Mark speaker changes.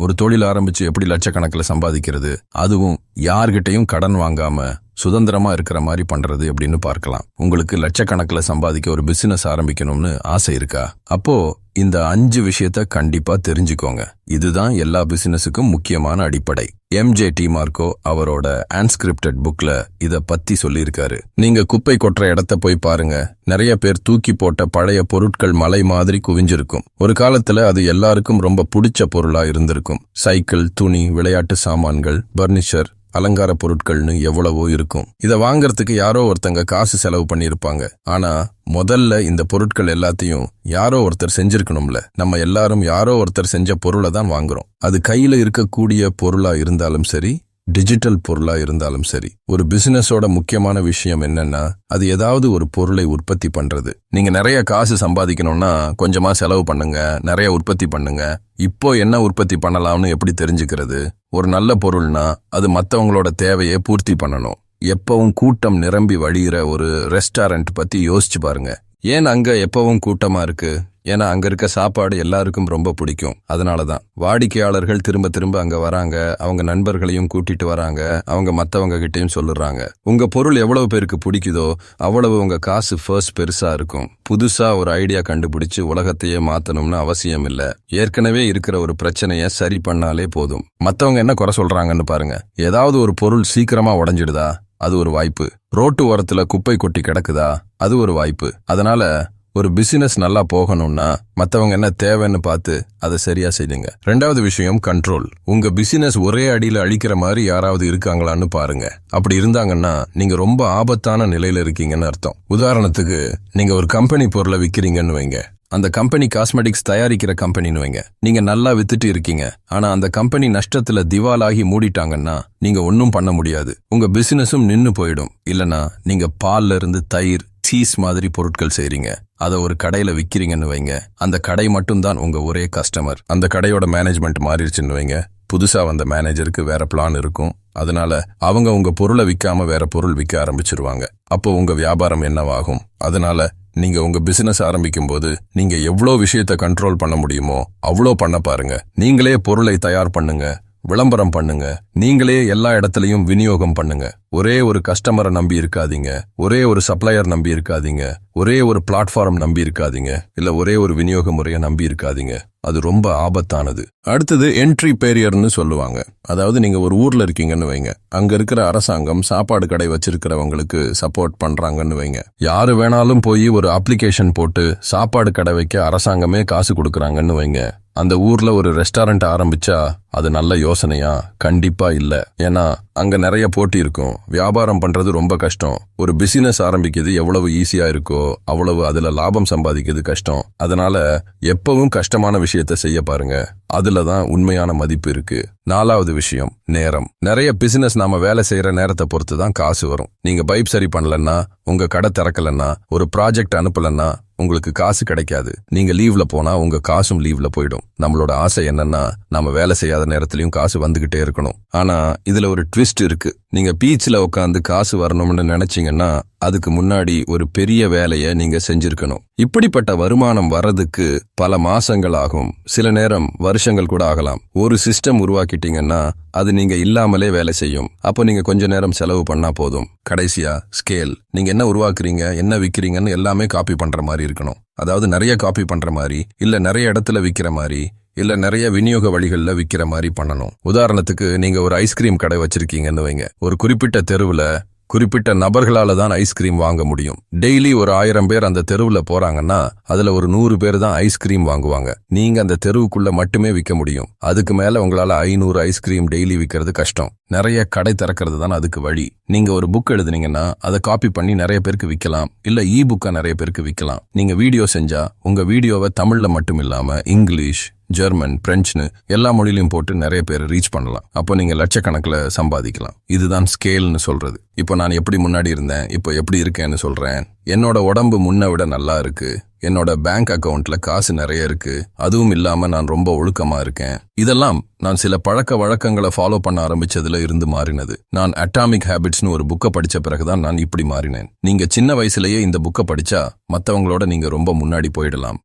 Speaker 1: ஒரு தொழில் ஆரம்பிச்சு எப்படி லட்சக்கணக்கில் சம்பாதிக்கிறது? அதுவும் யார்கிட்டையும் கடன் வாங்காமல் சுதந்திரமா இருக்கிற மாதிரி பண்ணுறது அப்படின்னு பார்க்கலாம். உங்களுக்கு லட்சக்கணக்கில் சம்பாதிக்க ஒரு பிசினஸ் ஆரம்பிக்கணும்னு ஆசை இருக்கா? அப்போ இந்த அஞ்சு விஷயத்த கண்டிப்பாக தெரிஞ்சுக்கோங்க. இதுதான் எல்லா பிசினஸுக்கும் முக்கியமான அடிப்படை. எம்ஜே டி மார்க்கோ அவரோட ஆன்ஸ்கிரிப்டட் புக்ல இத பத்தி சொல்லியிருக்காரு. நீங்க குப்பை கொட்டுற இடத்த போய் பாருங்க. நிறைய பேர் தூக்கி போட்ட பழைய பொருட்கள் மலை மாதிரி குவிஞ்சிருக்கும். ஒரு காலத்துல அது எல்லாருக்கும் ரொம்ப பிடிச்ச பொருளா இருந்திருக்கும். சைக்கிள் துணி விளையாட்டு சாமான்கள் பர்னிச்சர் அலங்கார பொருட்கள்னு எவ்வளவோ இருக்கும். இதை வாங்கறதுக்கு யாரோ ஒருத்தங்க காசு செலவு பண்ணியிருப்பாங்க ஆனா முதல்ல இந்த பொருட்கள் எல்லாத்தையும் யாரோ ஒருத்தர் செஞ்சிருக்கணும்ல. நம்ம எல்லாரும் யாரோ ஒருத்தர் செஞ்ச பொருளை தான் வாங்குறோம். அது கையில இருக்கக்கூடிய பொருளா இருந்தாலும் சரி டிஜிட்டல் பொருளா இருந்தாலும் சரி ஒரு பிசினஸோட முக்கியமான விஷயம் என்னன்னா அது ஏதாவது ஒரு பொருளை உற்பத்தி பண்றது. நீங்க நிறைய காசு சம்பாதிக்கணும்னா கொஞ்சமா செலவு பண்ணுங்க நிறைய உற்பத்தி பண்ணுங்க. இப்போ என்ன உற்பத்தி பண்ணலாம்னு எப்படி தெரிஞ்சுக்கிறது? ஒரு நல்ல பொருள்னா அது மத்தவங்களோட தேவையை பூர்த்தி பண்ணணும். எப்பவும் கூட்டம் நிரம்பி வழிகிற ஒரு ரெஸ்டாரண்ட் பத்தி யோசிச்சு பாருங்க. ஏன் அங்க எப்பவும் கூட்டமா இருக்கு? ஏன்னா அங்க இருக்க சாப்பாடு எல்லாருக்கும் ரொம்ப பிடிக்கும். அதனால தான் வாடிக்கையாளர்கள் திரும்ப திரும்ப அங்க வராங்க. அவங்க நண்பர்களையும் கூட்டிட்டு வராங்க. அவங்க மத்தவங்க கிட்டையும் சொல்லுறாங்க. உங்க பொருள் எவ்வளவு பேருக்கு பிடிக்குதோ அவ்வளவு உங்க காசு ஃபர்ஸ்ட் பெருசா இருக்கும். புதுசா ஒரு ஐடியா கண்டுபிடிச்சு உலகத்தையே மாத்தணும்னு அவசியம் இல்ல. ஏற்கனவே இருக்கிற ஒரு பிரச்சனையை சரி பண்ணாலே போதும். மத்தவங்க என்ன குறை சொல்றாங்கன்னு பாருங்க. ஏதாவது ஒரு பொருள் சீக்கிரமா உடஞ்சிடுதா? அது ஒரு வாய்ப்பு. ரோட்டு ஓரத்துல குப்பை கொட்டி கிடக்குதா? அது ஒரு வாய்ப்பு. அதனால ஒரு பிசினஸ் நல்லா போகணும்னா மற்றவங்க என்ன தேவைன்னு பார்த்து அதை சரியா செய்யுங்க. ரெண்டாவது விஷயம் கண்ட்ரோல் உங்க பிசினஸ் ஒரே அடியில் அழிக்கிற மாதிரி யாராவது இருக்காங்களான்னு பாருங்க. அப்படி இருந்தாங்கன்னா நீங்க ரொம்ப ஆபத்தான நிலையில இருக்கீங்கன்னு அர்த்தம். உதாரணத்துக்கு நீங்க ஒரு கம்பெனி பொருளை விற்கிறீங்கன்னு வைங்க. அந்த கம்பெனி காஸ்மெட்டிக்ஸ் தயாரிக்கிற கம்பெனின்னு வைங்க. நீங்க நல்லா வித்துட்டு இருக்கீங்க. ஆனா அந்த கம்பெனி நஷ்டத்துல திவாலாகி மூடிட்டாங்கன்னா நீங்க ஒன்னும் பண்ண முடியாது. உங்க பிசினஸும் நின்னு போயிடும். இல்லனா நீங்க பால்ல இருந்து தயிர் சீஸ் மாதிரி பொருட்கள் செய்றீங்க. அதை ஒரு கடையில் விற்கிறீங்கன்னு வைங்க. அந்த கடை மட்டும்தான் உங்கள் ஒரே கஸ்டமர் அந்த கடையோட மேனேஜ்மெண்ட் மாறிடுச்சுன்னு வைங்க. புதுசாக வந்த மேனேஜருக்கு வேற பிளான் இருக்கும். அதனால அவங்க உங்க பொருளை விற்காம வேற பொருள் விற்க ஆரம்பிச்சிருவாங்க. அப்போ உங்க வியாபாரம் என்னவாகும்? அதனால நீங்க உங்க பிசினஸ் ஆரம்பிக்கும் போது நீங்க எவ்வளோ விஷயத்த கண்ட்ரோல் பண்ண முடியுமோ அவ்வளோ பண்ண பாருங்க. நீங்களே பொருளை தயார் பண்ணுங்க. விளம்பரம் பண்ணுங்க. நீங்களே எல்லா இடத்துலையும் விநியோகம் பண்ணுங்க. ஒரே ஒரு கஸ்டமரை நம்பி இருக்காதீங்க. ஒரே ஒரு சப்ளையர் நம்பி இருக்காதீங்க. ஒரே ஒரு பிளாட்ஃபார்ம் நம்பி இருக்காதீங்க. இல்ல ஒரே ஒரு விநியோக முறையை நம்பி இருக்காதீங்க. அது ரொம்ப ஆபத்தானது. அடுத்தது என்ட்ரி பேரியர்னு சொல்லுவாங்க. அதாவது நீங்க ஒரு ஊர்ல இருக்கீங்கன்னு வைங்க. அங்க இருக்கிற அரசாங்கம் சாப்பாடு கடை வச்சிருக்கிறவங்களுக்கு சப்போர்ட் பண்றாங்கன்னு வைங்க. யாரு வேணாலும் போய் ஒரு அப்ளிகேஷன் போட்டு சாப்பாடு கடை வைக்க அரசாங்கமே காசு கொடுக்குறாங்கன்னு வைங்க. அந்த ஊர்ல ஒரு ரெஸ்டாரண்ட் ஆரம்பிச்சா அது நல்ல யோசனையா? கண்டிப்பா இல்ல. ஏன்னா அங்க நிறைய போட்டி இருக்கும். வியாபாரம் பண்றது ரொம்ப கஷ்டம். ஒரு பிசினஸ் ஆரம்பிக்கிறது எவ்வளவு ஈஸியா இருக்கோ அவ்வளவு அதுல லாபம் சம்பாதிக்கிறது கஷ்டம். அதனால எப்பவும் கஷ்டமான விஷயத்த செய்ய பாருங்க. அதுல தான் உண்மையான மதிப்பு இருக்கு. நாலாவது விஷயம் நேரம். நிறைய பிசினஸ் நாம வேலை செய்யற நேரத்தை பொறுத்து தான் காசு வரும். நீங்க பைப் சரி பண்ணலன்னா உங்க கடை திறக்கலன்னா ஒரு ப்ராஜெக்ட் அனுப்பலன்னா உங்களுக்கு காசு கிடைக்காது. நீங்க லீவ்ல போனா உங்க காசும் லீவ்ல போயிடும். நம்மளோட ஆசை என்னன்னா நம்ம வேலை செய்யாத நேரத்திலயும் காசு வந்துகிட்டே இருக்கணும். ஆனா இதுல ஒரு ட்விஸ்ட் இருக்கு. நீங்க பீச்ல உட்காந்து காசு வரணும்னு நினைச்சீங்கன்னா அதுக்கு முன்னாடி ஒரு பெரிய வேலையை நீங்க செஞ்சிருக்கணும். இப்படிப்பட்ட வருமானம் வர்றதுக்கு பல மாசங்கள் ஆகும் சில நேரம் வருஷங்கள் கூட ஆகலாம். ஒரு சிஸ்டம் உருவாக்கிட்டீங்கன்னா அது நீங்க இல்லாமலே வேலை செய்யும். அப்போ நீங்க கொஞ்ச நேரம் செலவு பண்ணா போதும். கடைசியா ஸ்கேல் நீங்க என்ன உருவாக்குறீங்க என்ன விற்கிறீங்கன்னு எல்லாமே காப்பி பண்ற மாதிரி இருக்கணும். அதாவது நிறைய காப்பி பண்ற மாதிரி இல்ல நிறைய இடத்துல விற்கிற மாதிரி இல்ல நிறைய விநியோக வழிகளில் விற்கிற மாதிரி பண்ணணும். உதாரணத்துக்கு நீங்க ஒரு ஐஸ்கிரீம் கடை வச்சிருக்கீங்கன்னு வைங்க. ஒரு குறிப்பிட்ட தெருவில் குறிப்பிட்ட நபர்களால தான் ஐஸ்கிரீம் வாங்க முடியும். டெய்லி ஒரு ஆயிரம் பேர் அந்த தெருவுல போறாங்கன்னா அதுல ஒரு நூறு பேர் தான் ஐஸ்கிரீம் வாங்குவாங்க. நீங்க அந்த தெருவுக்குள்ள மட்டுமே விற்க முடியும். அதுக்கு மேல உங்களால ஐநூறு ஐஸ்கிரீம் டெய்லி விற்கிறது கஷ்டம். நிறைய கடை திறக்கிறது தான் அதுக்கு வழி. நீங்க ஒரு புக் எழுதுனீங்கன்னா அதை காப்பி பண்ணி நிறைய பேருக்கு விற்கலாம் இல்ல இ புக்கா நிறைய பேருக்கு விற்கலாம் நீங்க வீடியோ செஞ்சா உங்க வீடியோவை தமிழ்ல மட்டும் இல்லாம இங்கிலீஷ் ஜெர்மன் பிரெஞ்சுன்னு எல்லா மொழியிலையும் போட்டு நிறைய பேர் ரீச் பண்ணலாம். அப்போ நீங்கள் லட்சக்கணக்கில் சம்பாதிக்கலாம். இதுதான் ஸ்கேல்னு சொல்கிறது இப்போ நான் எப்படி முன்னாடி இருந்தேன் இப்போ எப்படி இருக்கேன்னு சொல்கிறேன் என்னோட உடம்பு முன்னை விட நல்லா இருக்கு. என்னோட பேங்க் அக்கவுண்ட்ல காசு நிறைய இருக்கு. அதுவும் இல்லாம நான் ரொம்ப ஒழுக்கமா இருக்கேன். இதெல்லாம் நான் சில பழக்க வழக்கங்களை ஃபாலோ பண்ண ஆரம்பிச்சதுல இருந்து மாறினது. நான் அட்டாமிக் ஹேபிட்ஸ்னு ஒரு புக்கை படிச்ச பிறகுதான் நான் இப்படி மாறினேன். நீங்க சின்ன வயசுலயே இந்த புக்கை படிச்சா மத்தவங்களோட நீங்க ரொம்ப முன்னாடி போயிடலாம்.